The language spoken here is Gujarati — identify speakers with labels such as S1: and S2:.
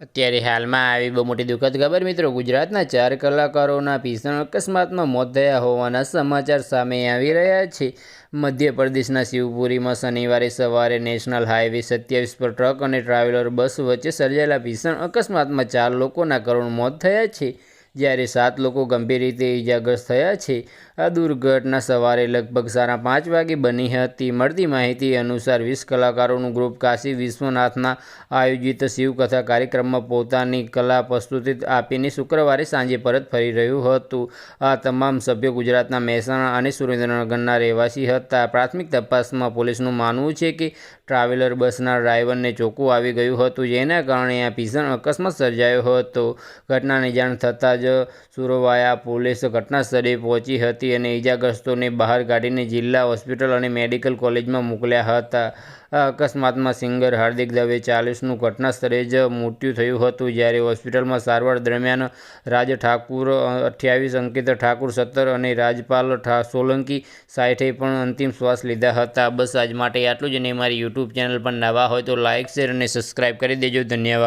S1: અત્યારે હાલમાં આવી બહુ મોટી દુઃખદ ખબર મિત્રો, ગુજરાતના ચાર કલાકારોના ભીષણ અકસ્માતમાં મોત થયા હોવાના સમાચાર સામે આવી રહ્યા છે. મધ્યપ્રદેશના શિવપુરીમાં શનિવારે સવારે નેશનલ હાઈવે સત્યાવીસ પર ટ્રક અને ટ્રાવેલર બસ વચ્ચે સર્જાયેલા ભીષણ અકસ્માતમાં ચાર લોકોના કરુણ મોત થયા છે. જ્યારે સાત લોકો ગંભીર રીતે ઇજાગ્રસ્ત થયા છે, આ દુર્ઘટના સવારે લગભગ સાડા પાંચ વાગે બની હતી. મળતી માહિતી અનુસાર વીસ કલાકારોનું ગ્રુપ કાશી વિશ્વનાથના આયોજિત શિવકથા કાર્યક્રમમાં પોતાની કલા પ્રસ્તુતિ આપીને શુક્રવારે સાંજે પરત ફરી રહ્યું હતું. આ તમામ સભ્યો ગુજરાતના મહેસાણા અને સુરેન્દ્રનગરના રહેવાસી હતા. પ્રાથમિક તપાસમાં પોલીસનું માનવું છે કે ટ્રાવેલર બસના ડ્રાઈવરને ચોખ્ખું આવી ગયું હતું, જેના કારણે આ ભીષણ અકસ્માત સર્જાયો હતો. ઘટનાની જાણ થતાં જ સુરવાયા. પોલીસ ઘટનાસ્થળે પહોંચી હતી અને ઇજાગ્રસ્તોને બહાર કાઢીને જિલ્લા હોસ્પિટલ અને મેડિકલ કોલેજમાં મોકલ્યા હતા. આ અકસ્માતમાં સિંગર હાર્દિક દવે ચાલીસનું ઘટનાસ્થળે જ મૃત્યુ થયું હતું. જ્યારે હોસ્પિટલમાં સારવાર દરમિયાન રાજ ઠાકુર અઠ્યાવીસ, અંકિત ઠાકુર સત્તર અને રાજપાલ સોલંકી સાઠે પણ અંતિમ શ્વાસ લીધા હતા. બસ આજ માટે આટલું જ નહીં મારી યુટ્યુબ ચેનલ પર નવા હોય તો લાઇક શેર અને સબસ્ક્રાઈબ કરી દેજો. ધન્યવાદ.